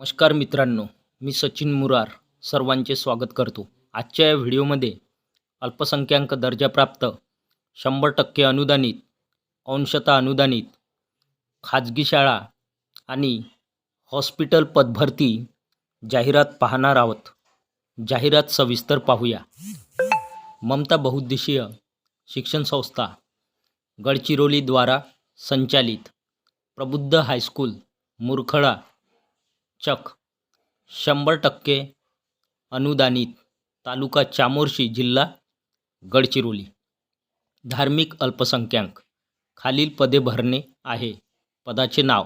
नमस्कार मित्रांनो मी सचिन मुरार सर्वांचे स्वागत करतो आजच्या या व्हिडिओमध्ये अल्पसंख्याक दर्जाप्राप्त शंभर टक्के अनुदानित अंशता अनुदानित खाजगी शाळा आणि हॉस्पिटल पदभरती जाहिरात पाहणार आहोत जाहिरात सविस्तर पाहूया ममता बहुद्देशीय शिक्षण संस्था गडचिरोलीद्वारा संचालित प्रबुद्ध हायस्कूल मुरखळा चक शंभर टक्के अनुदानित तालुका चामोर्शी जिल्हा गडचिरोली धार्मिक अल्पसंख्याक खालील पदे भरणे आहे पदाचे नाव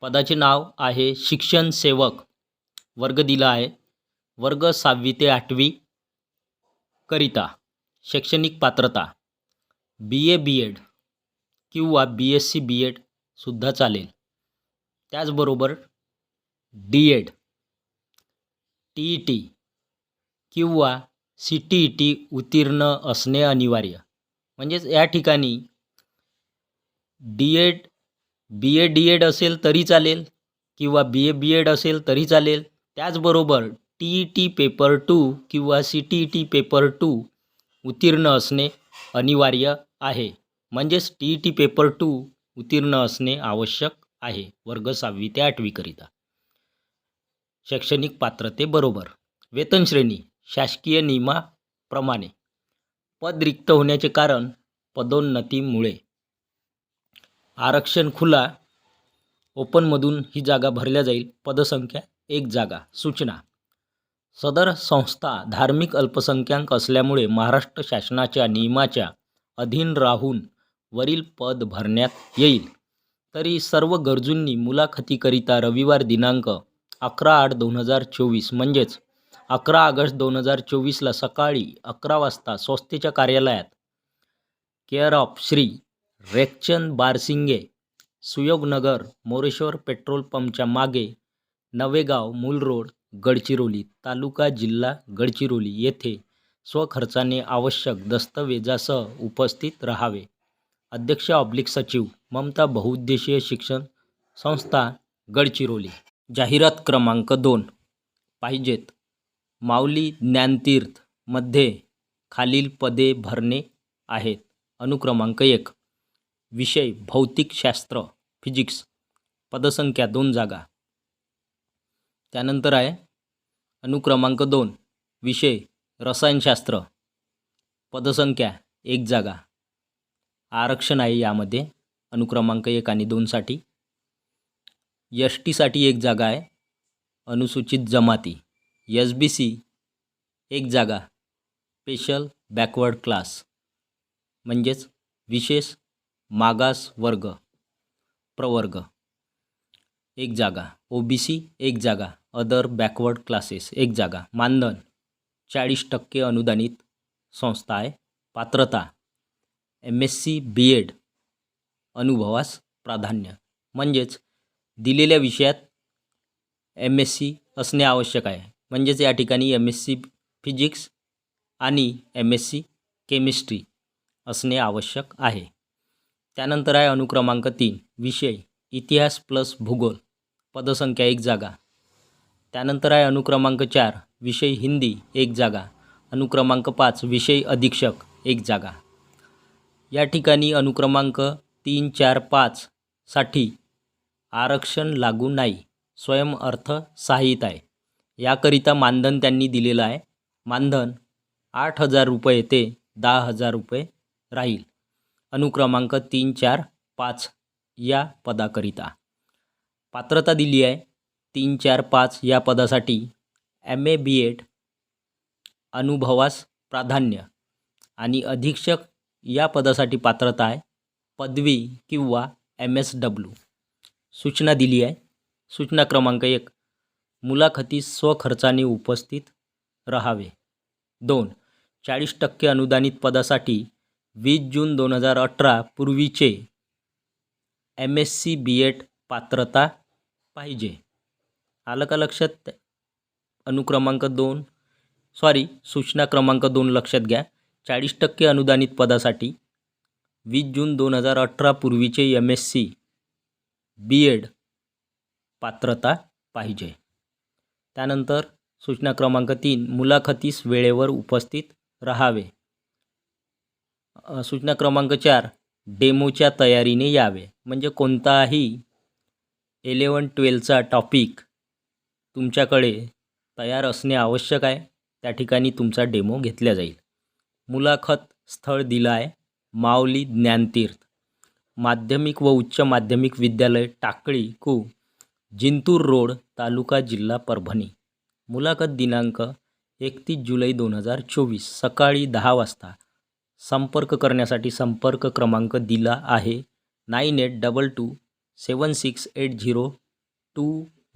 पदाचे नाव आहे शिक्षण सेवक वर्ग दिला आहे वर्ग सहावी ते आठवी करिता शैक्षणिक पात्रता बी ए बी एड किंवा बी एस सी बी एडसुद्धा चालेल त्याचबरोबर D Ed T E T किंवा सी टी ई टी उत्तीर्ण असणे अनिवार्य म्हणजेच या ठिकाणी D Ed B A D Ed असेल तरी चालेल किंवा बी ए बी एड असेल तरी चालेल त्याचबरोबर T E T paper two किंवा C T E T paper two उत्तीर्ण असणे अनिवार्य आहे म्हणजेच T E T paper two उत्तीर्ण असणे आवश्यक आहे वर्ग सहावी ते आठवीकरिता शैक्षणिक पात्रतेबरोबर वेतनश्रेणी शासकीय नियमाप्रमाणे पद रिक्त होण्याचे कारण पदोन्नतीमुळे आरक्षण खुला ओपनमधून ही जागा भरल्या जाईल पदसंख्या एक जागा सूचना सदर संस्था धार्मिक अल्पसंख्याक असल्यामुळे महाराष्ट्र शासनाच्या नियमाच्या अधीन राहून वरील पद भरण्यात येईल तरी सर्व गरजूंनी मुलाखतीकरिता रविवार दिनांक अकरा आठ दोन हजार चोवीस म्हणजेच अकरा ऑगस्ट दोन हजार चोवीसला सकाळी अकरा वाजता संस्थेच्या कार्यालयात care of Shri Rekchand Barsinge Suyognagar Moreshwar petrol पंपच्या मागे नवेगाव मूल रोड गडचिरोली तालुका जिल्हा गडचिरोली येथे स्वखर्चाने आवश्यक दस्तवेजासह उपस्थित राहावे अध्यक्ष ऑब्लिक सचिव ममता बहुउद्देशीय शिक्षण संस्था गडचिरोली जाहिरात क्रमांक दोन पाहिजेत माऊली ज्ञानतीर्थमध्ये खालील पदे भरणे आहेत अनुक्रमांक एक विषय भौतिकशास्त्र फिजिक्स पदसंख्या दोन जागा त्यानंतर आहे अनुक्रमांक दोन विषय रसायनशास्त्र पदसंख्या एक जागा आरक्षण आहे यामध्ये अनुक्रमांक एक आणि दोनसाठी एस टीसाठी एक जागा आहे अनुसूचित जमाती एस बी सी एक जागा स्पेशल बॅकवर्ड क्लास म्हणजेच विशेष मागास वर्ग प्रवर्ग एक जागा ओ बी सी एक जागा अदर बॅकवर्ड क्लासेस एक जागा मानधन चाळीस टक्के अनुदानित संस्था आहे पात्रता M S C B Ed अनुभवास प्राधान्य म्हणजेच दिलेल्या विषयात एम एस सी असणे आवश्यक आहे म्हणजेच या ठिकाणी एम एस सी फिजिक्स आणि एम एस सी केमिस्ट्री असणे आवश्यक आहे त्यानंतर आहे अनुक्रमांक तीन विषय इतिहास प्लस भूगोल पदसंख्या एक जागा त्यानंतर आहे अनुक्रमांक चार विषय हिंदी एक जागा अनुक्रमांक पाच विषय अधीक्षक एक जागा या ठिकाणी अनुक्रमांक तीन चार पाचसाठी आरक्षण लागू नाही स्वयंअर्थ साहित आहे याकरिता मानधन त्यांनी दिलेलं आहे मानधन आठ हजार रुपये ते दहा हजार रुपये राहील अनुक्रमांक तीन चार पाच या पदाकरिता पात्रता दिली आहे तीन चार पाच या पदासाठी एम ए बी एड अनुभवास प्राधान्य आणि अधीक्षक या पदासाठी पात्रता आहे पदवी किंवा एम एस डब्ल्यू सूचना दिली आहे सूचना क्रमांक एक मुलाखती स्वखर्चाने उपस्थित राहावे दोन चाळीस टक्के अनुदानित पदासाठी वीस जून दोन हजार अठरा पूर्वीचे M S C B Ed पात्रता पाहिजे आलं का लक्षात अनुक्रमांक दोन सॉरी सूचना क्रमांक दोन लक्षात घ्या चाळीस टक्के अनुदानित पदासाठी वीस जून दोन हजार अठरा पूर्वीचे M S C B Ed पात्रता पाहिजे त्यानंतर सूचना क्रमांक तीन मुलाखतीस वेळेवर उपस्थित राहावे सूचना क्रमांक चार डेमोच्या तयारीने यावे म्हणजे कोणताही इलेवन ट्वेल्वचा टॉपिक तुमच्याकडे तयार असणे आवश्यक आहे त्या ठिकाणी तुमचा डेमो घेतला जाईल मुलाखत स्थळ दिलाय आहे माऊली ज्ञानतीर्थ माध्यमिक व उच्च माध्यमिक विद्यालय टाकळी कु जिंतूर रोड तालुका जिल्हा परभणी मुलाखत दिनांक एकतीस जुलै दोन हजार चोवीस सकाळी दहा वाजता संपर्क करण्यासाठी संपर्क क्रमांक दिला आहे nine eight double two seven six eight zero two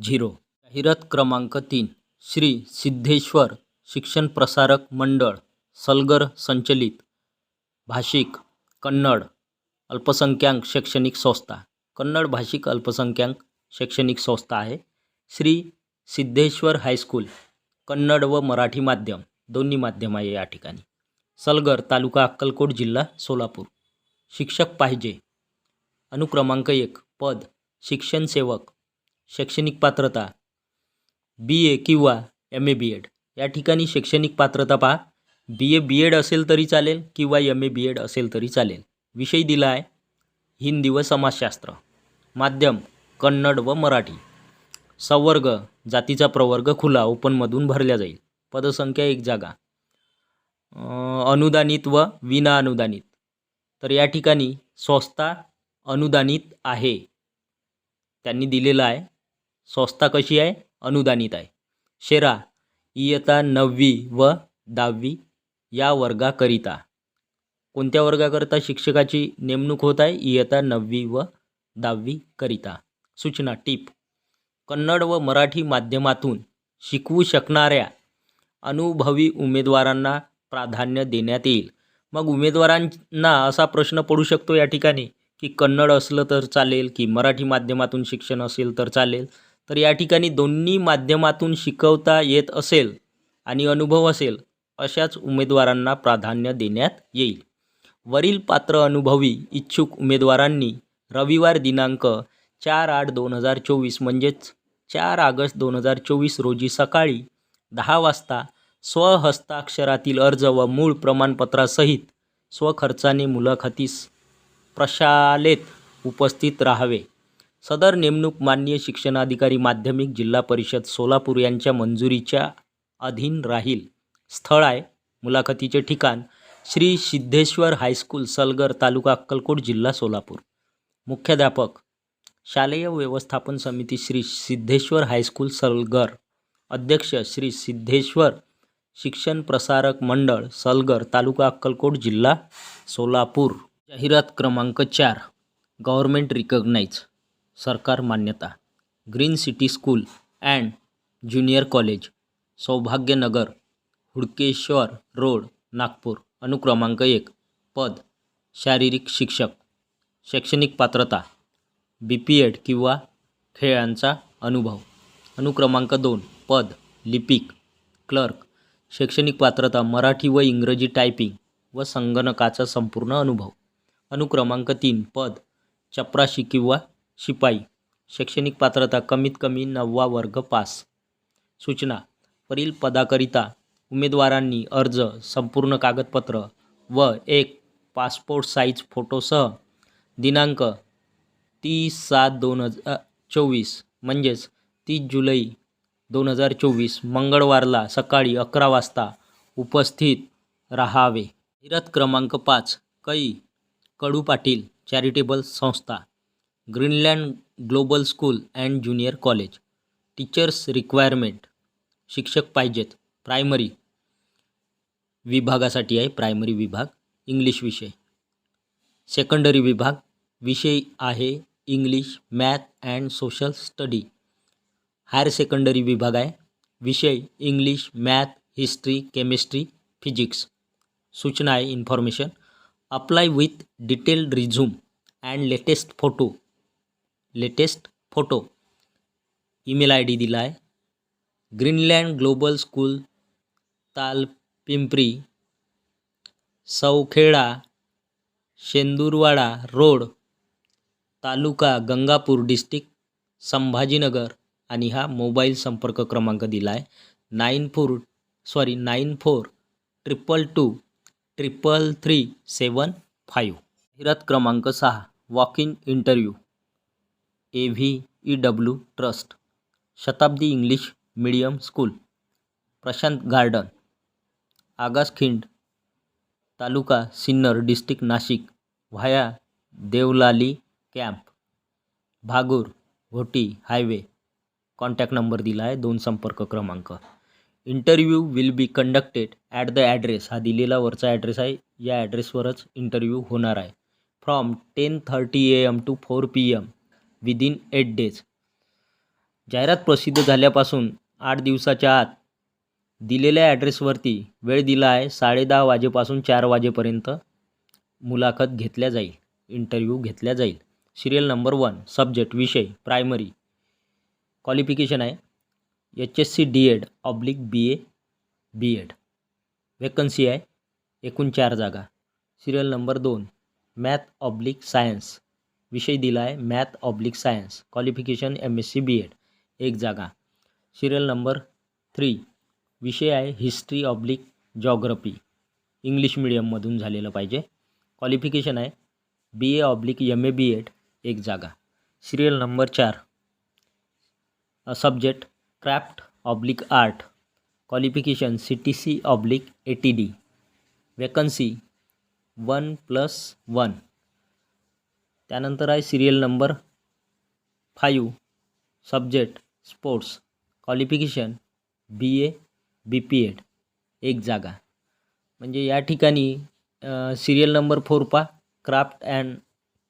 zero जाहिरात क्रमांक तीन श्री सिद्धेश्वर शिक्षण प्रसारक मंडळ सलगर संचलित भाषिक कन्नड अल्पसंख्याक शैक्षणिक संस्था कन्नड भाषिक अल्पसंख्याक शैक्षणिक संस्था आहे श्री सिद्धेश्वर हायस्कूल कन्नड व मराठी माध्यम दोन्ही माध्यम आहे या ठिकाणी सलगर तालुका अक्कलकोट जिल्हा सोलापूर शिक्षक पाहिजे अनुक्रमांक एक पद शिक्षण सेवक शैक्षणिक पात्रता बी ए किंवा एम ए बी एड या ठिकाणी शैक्षणिक पात्रता पहा बी ए बी एड असेल तरी चालेल किंवा एम ए बी एड असेल तरी चालेल विषय दिला आहे हिंदी व समाजशास्त्र माध्यम कन्नड व मराठी संवर्ग जातीचा प्रवर्ग खुला ओपनमधून भरल्या जाईल पदसंख्या एक जागा अनुदानित व विना अनुदानित तर या ठिकाणी स्वस्ता अनुदानित आहे त्यांनी दिलेला आहे स्वस्ता कशी आहे अनुदानित आहे शेरा इयता नववी व दहावी या वर्गाकरिता कोणत्या वर्गाकरता शिक्षकाची नेमणूक होत आहे इयत्ता नववी व दहावीकरिता सूचना टीप कन्नड व मराठी माध्यमातून शिकवू शकणाऱ्या अनुभवी उमेदवारांना प्राधान्य देण्यात येईल मग उमेदवारांना असा प्रश्न पडू शकतो या ठिकाणी की कन्नड असलं तर चालेल की मराठी माध्यमातून शिक्षण असेल तर चालेल तर या ठिकाणी दोन्ही माध्यमातून शिकवता येत असेल आणि अनुभव असेल अशाच उमेदवारांना प्राधान्य देण्यात येईल वरील पात्र अनुभवी इच्छुक उमेदवारांनी रविवार दिनांक चार आठ दोन हजार चोवीस म्हणजेच चार ऑगस्ट दोन हजार चोवीस रोजी सकाळी दहा वाजता स्वहस्ताक्षरातील अर्ज व मूळ प्रमाणपत्रासहित स्वखर्चाने मुलाखतीस प्रशालेत उपस्थित राहावे सदर नेमणूक मान्य शिक्षणाधिकारी माध्यमिक जिल्हा परिषद सोलापूर यांच्या मंजुरीच्या अधीन राहील स्थळ आहे मुलाखतीचे ठिकाण श्री सिद्धेश्वर हायस्कूल सलगर तालुका अक्कलकोट जिल्हा सोलापूर मुख्याध्यापक शालेय व्यवस्थापन समिती श्री सिद्धेश्वर हायस्कूल सलगर अध्यक्ष श्री सिद्धेश्वर शिक्षण प्रसारक मंडळ सलगर तालुका अक्कलकोट जिल्हा सोलापूर जाहिरात क्रमांक चार गव्हर्मेंट रिकग्नाईज सरकार मान्यता green city school and junior college Saubhagyanagar Hudkeshwar road Nagpur अनुक्रमांक एक पद शारीरिक शिक्षक शैक्षणिक पात्रता बी पी एड किंवा खेळांचा अनुभव अनुक्रमांक दोन पद लिपिक क्लर्क शैक्षणिक पात्रता मराठी व इंग्रजी टायपिंग व संगणकाचा संपूर्ण अनुभव अनुक्रमांक तीन पद चपराशी किंवा शिपाई शैक्षणिक पात्रता कमीत कमी नववा वर्ग पास सूचना वरील पदाकरिता उमेदवारांनी अर्ज संपूर्ण कागदपत्र व एक पासपोर्ट साईज फोटोसह दिनांक तीस सात दोन हजार चोवीस म्हणजेच तीस जुलै दोन हजार चोवीस मंगळवारला सकाळी अकरा वाजता उपस्थित राहावे हिरत क्रमांक पाच कै कडू पाटील चॅरिटेबल संस्था Greenland global school and junior college teachers requirement शिक्षक पाहिजेत प्रायमरी विभागासाठी आहे प्रायमरी विभाग इंग्लिश विषय सेकंडरी विभाग विषय आहे English math and social study higher secondary विभाग आहे विषय English math history chemistry physics सूचना आहे information apply with detailed resume and latest photo latest photo email I D दिला आहे ग्रीनलँड ग्लोबल स्कूल ताल पिंपरी सौखेडा शेंदूरवाडा रोड तालुका गंगापूर डिस्ट्रिक्ट संभाजीनगर आणि हा मोबाईल संपर्क क्रमांक दिला आहे nine four sorry nine four triple two triple three seven five जाहिरात क्रमांक सहा walk in interview A V E W trust Shatabdi English medium school Prashant garden Agaskhind taluka Sinnar district Nashik via Deolali camp Bhagur Ghoti highway contact number दिला आहे दोन संपर्क क्रमांक interview will be conducted at the address हा दिलेला वरचा address आहे या ॲड्रेसवरच इंटरव्ह्यू होणार आहे from ten thirty A M to four P M within eight days जाहिरात प्रसिद्ध झाल्यापासून आठ दिवसाच्या आत दिलेल्या ॲड्रेसवरती वेळ दिला आहे दहा वाजेपासून चार वाजेपर्यंत मुलाखत घेतल्या जाईल इंटरव्ह्यू घेतल्या जाईल सिरियल नंबर वन सब्जेक्ट विषय प्रायमरी क्वालिफिकेशन आहे H S C D Ed oblique B A B Ed vacancy आहे एकूण चार जागा सिरियल नंबर दोन मॅथ ऑब्लिक सायन्स विषय दिला आहे math oblique science qualification M S C B Ed एक जागा सिरियल नंबर थ्री विषय आहे हिस्ट्री ऑब्लिक जॉग्रफी इंग्लिश मिडियममधून झालेलं पाहिजे क्वालिफिकेशन आहे B A oblique M A B Ed एक जागा सिरियल नंबर चार subject craft oblique art qualification C T C oblique A T D vacancy one plus one त्यानंतर आहे serial number five subject sports qualification B A B P Ed एक जागा म्हणजे या ठिकाणी सिरियल नंबर फोर पा craft and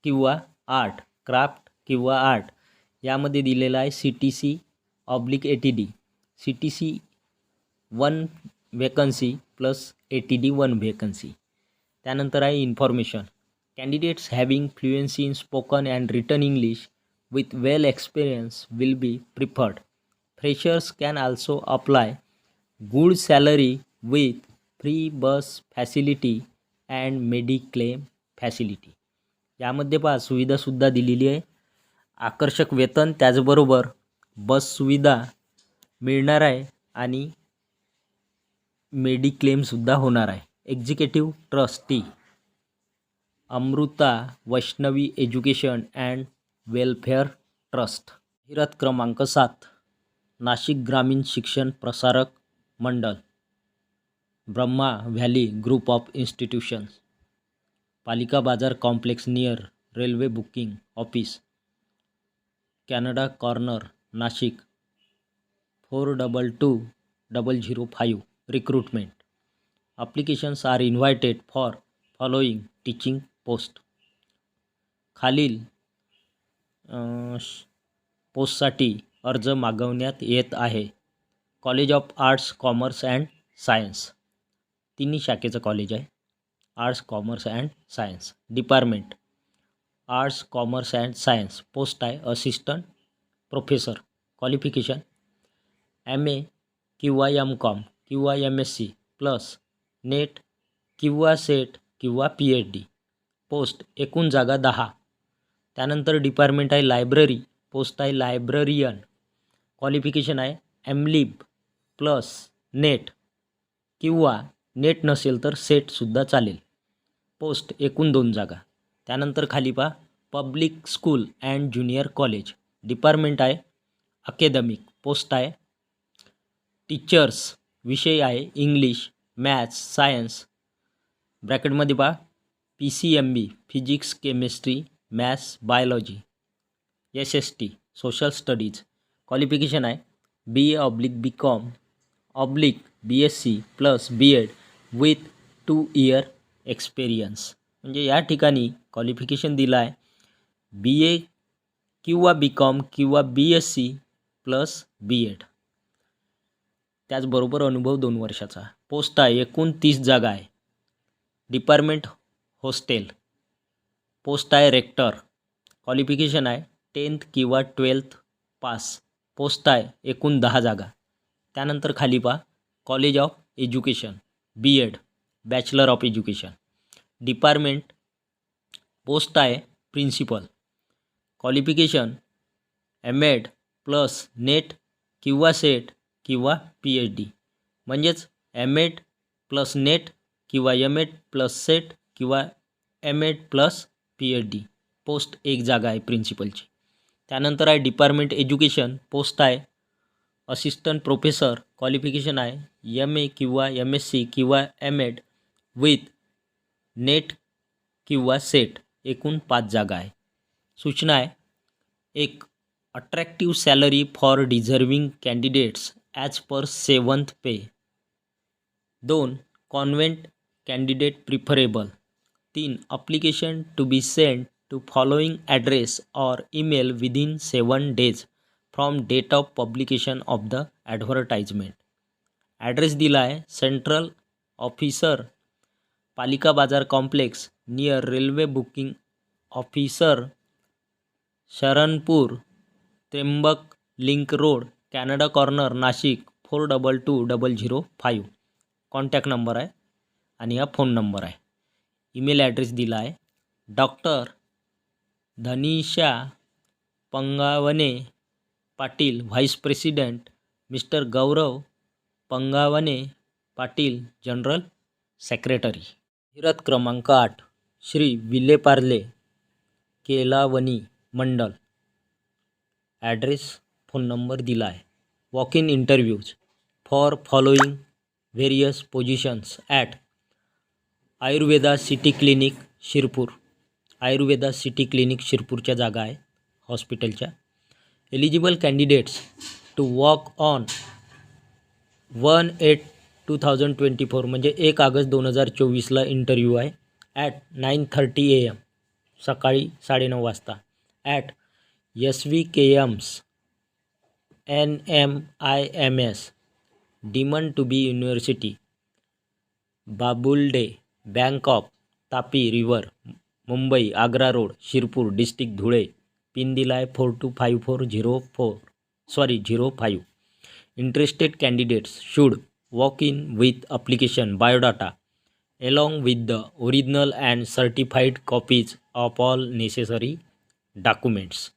किंवा art craft किंवा आर्ट यामध्ये दिलेला आहे C T C oblique A T D C T C one vacancy plus A T D one vacancy त्यानंतर आहे information candidates having fluency in spoken and written English with well experience will be preferred freshers can also apply good salary with free bus facility and mediclaim facility यामध्ये पहा सुविधासुद्धा दिलेली आहे आकर्षक वेतन त्याचबरोबर बस सुविधा मिळणार आहे आणि मेडिक्लेमसुद्धा होणार आहे executive trustee Amruta Vaishnavi education and welfare trust हिरत क्रमांक सात Nashik Gramin Shikshan Prasarak Mandal Brahma valley group of institutions Palika Bazaar complex near railway booking office Canada corner Nashik four double two double zero five recruitment applications are invited for following teaching post खालील पोस्टसाठी अर्ज मागवण्यात येत आहे college of arts commerce and science तिन्ही शाखेचं college आहे arts commerce and science department arts commerce and science post आहे assistant professor qualification M A किंवा एम कॉम किंवा M S C plus NET किंवा सेट किंवा पी एच डी पोस्ट एकूण जागा दहा त्यानंतर डिपार्टमेंट आहे लायब्ररी पोस्ट आहे लायब्ररियन क्वालिफिकेशन आहे एमलिब प्लस नेट किंवा नेट नसेल तर सेटसुद्धा चालेल पोस्ट एकूण दोन जागा त्यानंतर खाली पहा public school and junior college department आहे अकॅदमिक पोस्ट आहे टीचर्स विषय आहे इंग्लिश मॅथ्स सायन्स ब्रॅकेटमध्ये पहा P C M B physics chemistry maths biology S S T social studies qualification आहे B A oblique B Com oblique B S C plus B Ed with two year experience म्हणजे या ठिकाणी qualification दिलं आहे B ए किंवा B Com किंवा B S C plus B Ed त्याचबरोबर अनुभव दोन वर्षाचा पोस्ट आहे एकूण तीस जागा आहे डिपार्टमेंट हॉस्टेल पोस्ट आहे रेक्टर क्वालिफिकेशन आहे टेन्थ किंवा ट्वेल्थ पास पोस्ट आहे एकूण दहा जागा त्यानंतर खाली पहा college of education B Ed bachelor of education department post आहे principal qualification M Ed plus NET किंवा सेट e किंवा पी एच डी म्हणजेच एम एड प्लस नेट किंवा एम एड प्लस सेट किंवा M Ed plus P H D post एक जागा आहे प्रिन्सिपलची त्यानंतर आहे डिपार्टमेंट एज्युकेशन पोस्ट आहे असिस्टंट प्रोफेसर क्वालिफिकेशन है एम ए कि एम एस सी कि एम एड विथ नेट कि सेट एकूण पांच जागा है सूचना है एक attractive salary for deserving candidates as per seventh pay दोन कॉन्वेंट कैंडिडेट प्रिफरेबल तीन application to be send to following address और email within seven days from date of publication of the advertisement address दिला आहे central officer Palika Bazaar complex near railway booking officer Sharanpur Trimbak link road Canada corner Nashik four double two double zero five contact number आहे आणि हा phone number आहे email address दिला आहे doctor Dhanisha Pangavane Patil vice president mister Gaurav Pangavane Patil general secretary हिरत क्रमांक आठ Shri Vile Parle Kelavani Mandal address phone number दिला आहे walk in interviews for following various positions at Ayurveda city clinic Shirpur Ayurveda city clinic शिरपूरच्या जागा आहे हॉस्पिटलच्या eligible candidates to walk on one eight two thousand twenty four म्हणजे एक August दोन हजार चोवीसला इंटरव्ह्यू आहे at nine thirty A M सकाळी साडेनऊ वाजता at S V K M's N M I M S deemed to be university Babulde bank of Tapi river Mumbai Agra road Shirpur district Dhule pin दिला आहे four two five four zero four sorry zero five interested candidates should walk in with application biodata along with the original and certified copies of all necessary documents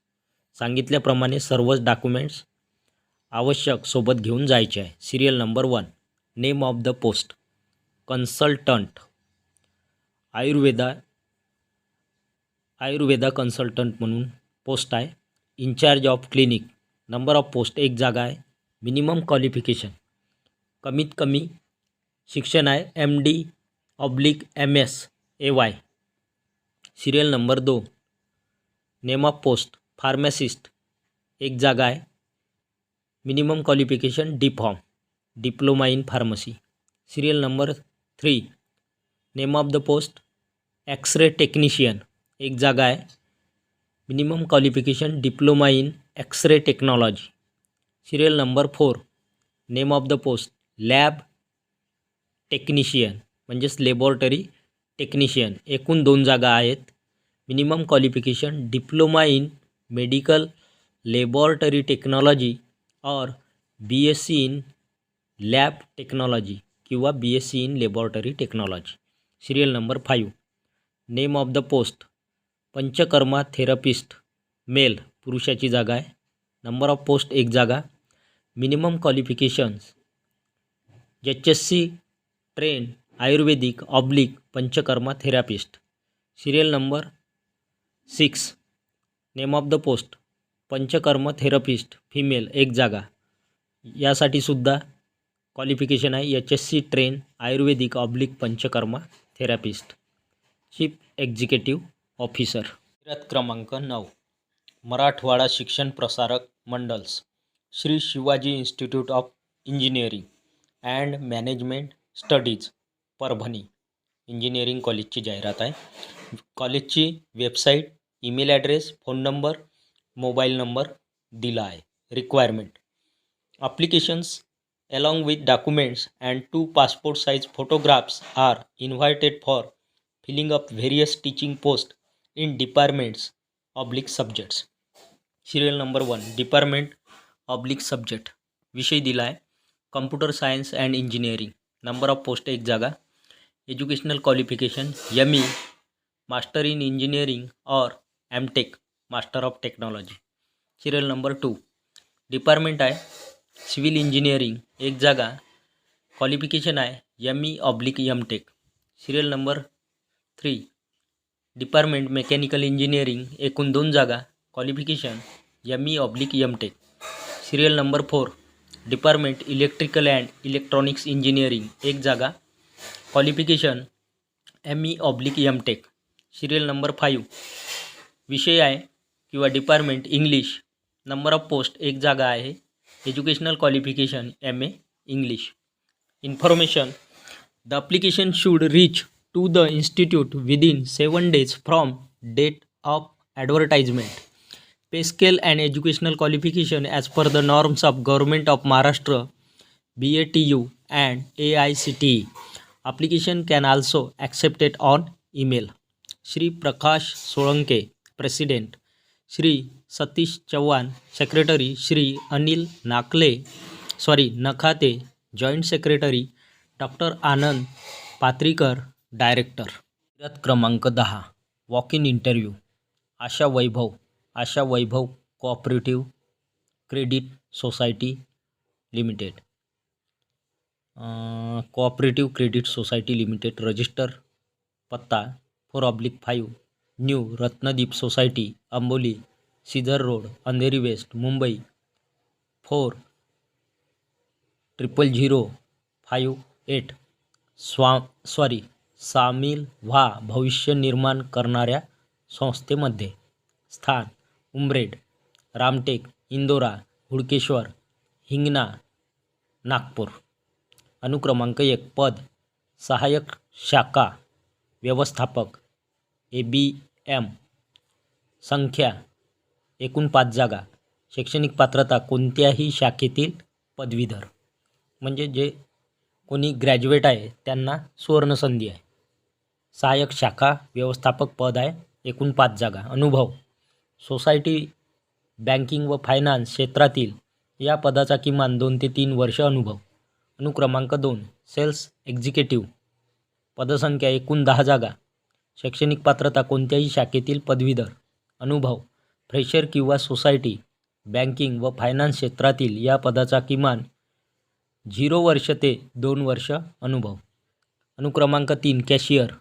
सांगितल्याप्रमाणे सर्वच documents आवश्यक सोबत घेऊन जायचे आहे serial number one name of the post consultant Ayurveda Ayurveda consultant म्हणून post है incharge of clinic number of post एक जागा है मिनिमम क्वालिफिकेशन कमीत कमी शिक्षण है M D oblique M S A Y serial number though name of post pharmacist एक जागा है minimum qualification D pharm diploma in pharmacy serial number three name of the post x ray technician एक जागा है minimum qualification diploma in x ray technology serial number four name of the post lab technician म्हणजेच laboratory technician एकूण दोन जागा आहेत minimum qualification diploma in medical laboratory technology और B S C in lab technology किंवा B S C in laboratory technology serial number five name of the post panchakarma therapist male पुरुषाची जागा आहे number of post एक जागा minimum qualifications H S C train ayurvedic oblique panchakarma therapist serial number six name of the post panchakarma therapist female एक जागा यासाठी सुद्धा qualification आहे H S C train ayurvedic oblique panchakarma therapist chief executive officer फिरत क्रमांक नऊ Marathwada Shikshan Prasarak Mandal's Shri Shivaji institute of engineering and management studies Parbhani engineering कॉलेजची जाहिरात आहे कॉलेजची website email address phone number mobile number दिला आहे requirement applications along with documents and two passport size photographs are invited for filling up various teaching post in departments oblique subjects serial number one department oblique subject विषय दिला आहे computer science and engineering number of post एक जागा educational qualification M E e, master in engineering or M Tech master of technology serial number two department आहे civil engineering एक जागा qualification आहे M E e oblique M Tech serial number three department mechanical engineering एकूण दोन जागा qualification M E oblique M Tech serial number four department electrical and electronics engineering एक जागा qualification M E oblique M Tech serial number five विषय आहे किंवा department English number of post एक जागा आहे educational qualification M A English information the application should reach to the institute within 7 days from date of advertisement. Pay scale and educational qualification as per the norms of Government of Maharashtra, BATU and AICTE. Application can also accepted on email. Shri Prakash Solanke, President. Shri Satish Chauhan, Secretary. Shri Anil Nakhate, Joint Secretary. Dr. Anand Patrikar, director क्रमांक दहा walk in interview Asha Vaibhav Asha Vaibhav cooperative credit society limited cooperative credit society limited register पत्ता four oblique five new Ratnadeep society Amboli Sidhar road Andheri west Mumbai four triple zero five eight स्वा sorry सामील व्हा भविष्य निर्माण करणाऱ्या संस्थेमध्ये स्थान उमरेड रामटेक इंदोरा हुडकेश्वर हिंगणा नागपूर अनुक्रमांक एक पद सहाय्यक शाखा व्यवस्थापक ए बी एम संख्या एकूण पाच जागा शैक्षणिक पात्रता कोणत्याही शाखेतील पदवीधर म्हणजे जे कोणी ग्रॅज्युएट आहे त्यांना सुवर्णसंधी आहे सहायक शाखा व्यवस्थापक पद आहे एकूण पाच जागा अनुभव सोसायटी बँकिंग व फायनान्स क्षेत्रातील या पदाचा किमान दोन ते तीन वर्ष अनुभव अनुक्रमांक दोन सेल्स एक्झिक्युटिव्ह पदसंख्या एकूण दहा जागा शैक्षणिक पात्रता कोणत्याही शाखेतील पदवीधर अनुभव फ्रेशर किंवा सोसायटी बँकिंग व फायनान्स क्षेत्रातील या पदाचा किमान झिरो वर्ष ते दोन वर्ष अनुभव अनुक्रमांक तीन कॅशियर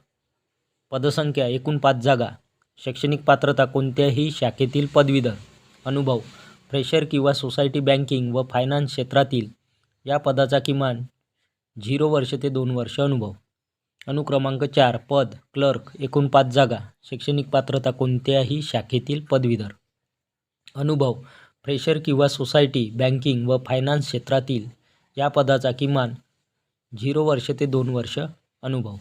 पदसंख्या एकूण पाच जागा शैक्षणिक पात्रता कोणत्याही शाखेतील पदवीधर अनुभव फ्रेशर किंवा सोसायटी बँकिंग व फायनान्स क्षेत्रातील या पदाचा किमान झिरो वर्ष ते दोन वर्ष अनुभव अनुक्रमांक चार पद क्लर्क एकूण पाच जागा शैक्षणिक पात्रता कोणत्याही शाखेतील पदवीधर अनुभव फ्रेशर किंवा सोसायटी बँकिंग व फायनान्स क्षेत्रातील या पदाचा किमान झिरो वर्ष ते दोन वर्ष अनुभव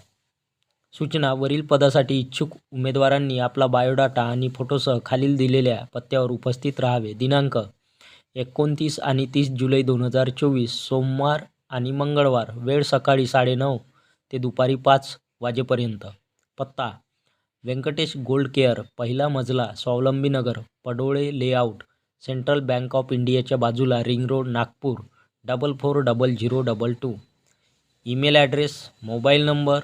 सूचना वरील पदासाठी इच्छुक उमेदवारांनी आपला बायोडाटा आणि फोटोसह खालील दिलेल्या पत्त्यावर उपस्थित राहावे दिनांक एकोणतीस आणि तीस जुलै दोन हजार चोवीस सोमवार आणि मंगळवार वेळ सकाळी साडेनऊ ते दुपारी पाच वाजेपर्यंत पत्ता व्यंकटेश गोल्ड केअर पहिला मजला Swavalambi Nagar Padole layout central bank of इंडियाच्या बाजूला ring road Nagpur double four double zero double two email address mobile number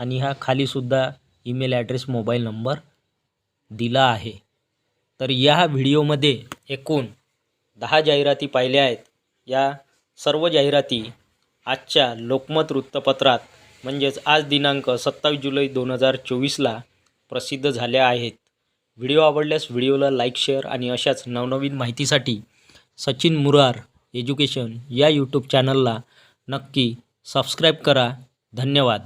आणि हा खालीसुद्धा ईमेल ॲड्रेस मोबाईल नंबर दिला आहे तर या व्हिडिओमध्ये एकूण दहा जाहिराती पाहिल्या आहेत या सर्व जाहिराती आजच्या लोकमत वृत्तपत्रात म्हणजेच आज दिनांक सत्तावीस जुलै दोन हजार चोवीसला प्रसिद्ध झाल्या आहेत व्हिडिओ आवडल्यास व्हिडिओला लाईक शेअर आणि अशाच नवनवीन माहितीसाठी सचिन मुरार एज्युकेशन या यूट्यूब चॅनलला नक्की सबस्क्राईब करा धन्यवाद